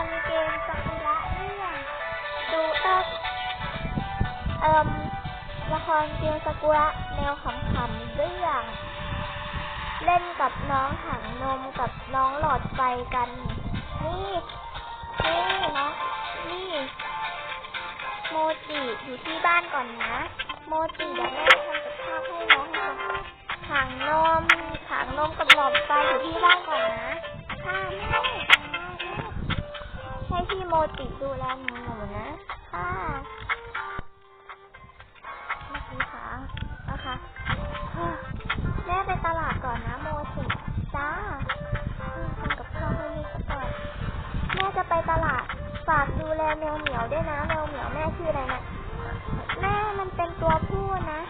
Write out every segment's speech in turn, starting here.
รเกมซากุระเรื่อง ดูเอิเอิมละครเกมซากุระแนวขำๆเรื่อง เล่นกับน้องถังนมกับน้องหลอดไฟกัน นี่นี่นะนี่ โมจิอยู่ที่บ้านก่อนนะ โมจิเดี๋ยวแม่ พี่โมจิดูแลหนูหนูนะค่ะเมื่อกี้ค่ะนะคะแม่ไปตลาดก่อนนะโมจิจ้าทำกับข้าวให้ลูกก่อนแม่จะไปตลาดฝากดูแลแมวเหมียวด้วยนะแมวเหมียวแม่ชื่ออะไรนะแม่มันเป็นตัวผู้นะ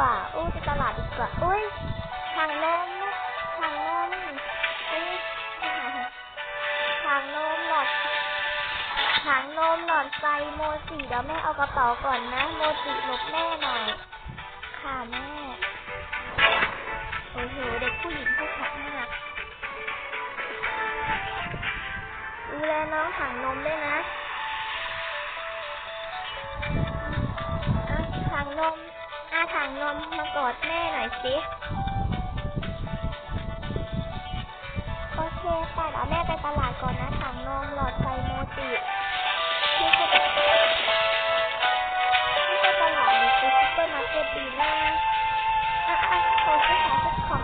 ว่า อู้ไปตลาดดีกว่า อุ้ยทางนมนะทางนมอุ้ยทางนมหลอดทางนมหลอดไฟโมจิเดี๋ยวแม่เอากระเป๋าก่อนนะ โมจิหลบแม่หน่อย ค่ะแม่ โอ้โห เด็กผู้หญิงผู้ขัดมากดูแลน้องถังนมด้วยนะอาถังนม ถังนมมากอดแม่หน่อยสิโอเคค่ะเดี๋ยวแม่ไปตลาดก่อนนะถังนมหลอดไฟโมจิที่จะไปตลาดหรือซุปเปอร์มาร์เก็ตดีนะอะอะขอซื้อของสักของ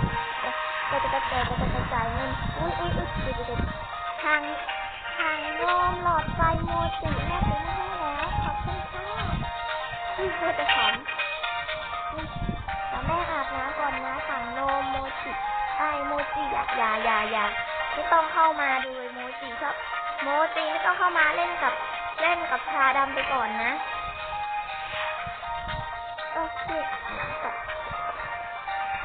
เดี๋ยวจะจะจะจะจะจายเงินอุ้ยอุ้ยอุ้ยเดี๋ยวเดี๋ยทางทางนมหลอดไฟโมจิแม่ซื้อมาให้แล้วขอบคุณค่ะพี่เพื่อจะถามแต่แม่ อาบน้ำก่อนนะถังโนมโมจิไอโมจิอย่าอย่าอย่าอย่าไม่ต้องเข้ามาดูเลยโมจิชอบโมจิไม่ต้องเข้ามาเล่นกับเล่นกับชาดำไปก่อนนะโอเคอาบน้ำก่อน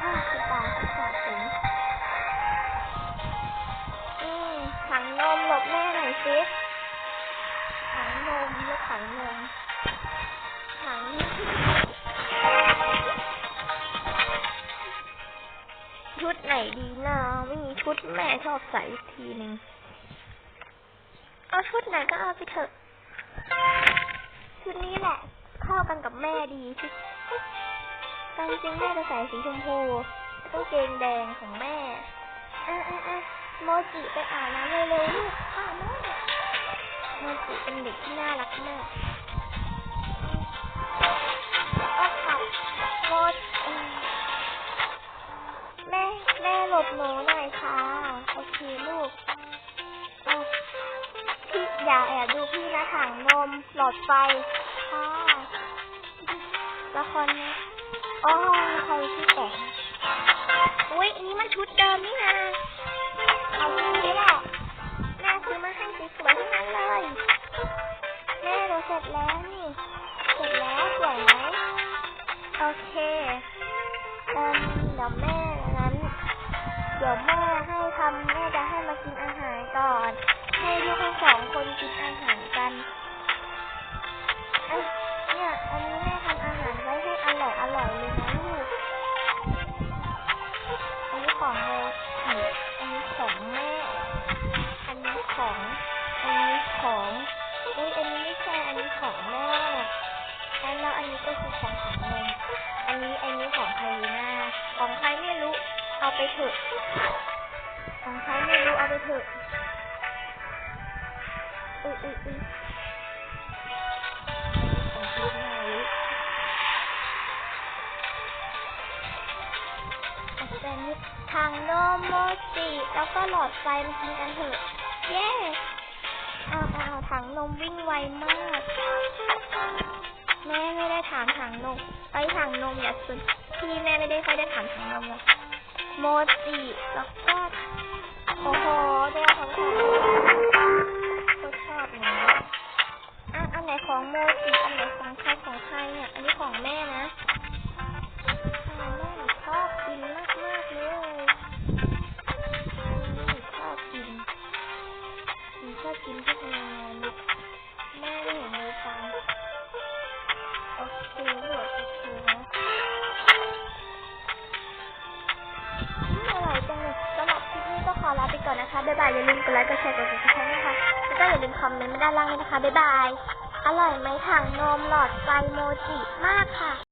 อ้าวสบายสบายถึงอืมถังนมหลบแม่หน่อยสิถังนมเรียกถังนม แม่ชอบใส่ทีหนึ่งเอาชุดไหนก็เอาไปเถอะ ชุดนี้แหละ เข้ากันกับแม่ดีชุดตามจริงแม่จะใส่สีชมพูกางเกงแดงของแม่อะอะอะโมจิไปอาบน้ำเร็วๆลูกค่ะแม่โมจิเป็นเด็กที่น่ารักมาก อย่าแอบดูพี่นะถังนมหลอดไฟค่ะละครนี้อ๋อใครที่แต่อุ้ยอันนี้มันชุดเดิมนี่นะเอาชุดนี้แหละแม่ซื้อมาให้สวยๆทั้งนั้นเลยแม่เราเสร็จแล้วนี่เสร็จแล้วสวยไหมโอเคเอ่มเดี๋ยวแม่นั้นเดี๋ยวแม่ให้ทำแม่จะให้มากินอาหารก่อน ให้ลูกทั้งสองคนกินอาหารกันเอ้ยเนี่ย อันนี้แม่ทำอาหารไว้ให้อร่อยอร่อยเลยนะลูก อันนี้ของโมจิอันนี้ของแม่ อันนี้ของ อันนี้ของเอ้ยอันนี้ไม่ใช่ อันนี้ของแม่แล้วอันนี้ก็คือของของนมอันนี้อันนี้ของใครนะของใครไม่รู้ เอาไปเถอะของใครไม่รู้เอาไปเถอะ อุ้ยอุ้ยอุ้ยของพี่ไม่รู้อาจารย์นิดทางโนโมจิแล้วก็หลอดไฟมากินกันเถอะ เย้เอาเอาเอาถังนมวิ่งไวมาก แม่ไม่ได้ถามถังนมไปถังนมอย่าสุดพี่แม่ไม่ได้ค่อยได้ถามถังนมหรอกโมจิแล้วก็โอ้โหเดี๋ยวของ ไนของโมกิอันไหนของใครของใครเนี่ย อันนี้ของแม่นะแม่ชอบกินมากมากเลยแม่ชอบกินหนูชอบกินพวกงานแม่ไม่เห็นเลยฟังโอเคดโอเคนะอร่อยจังเลยสำหรับคลิปนี้ก็ขอลาไปก่อนนะคะ บ๊ายบาย อย่าลืมกดไลค์ กดแชร์ กดติดตามนะคะ แล้วก็อย่าลืมคอมเมนต์ด้านล่างด้วยนะคะ บ๊ายบาย อร่อยไหมถังนมหลอดไฟโมจิมากค่ะ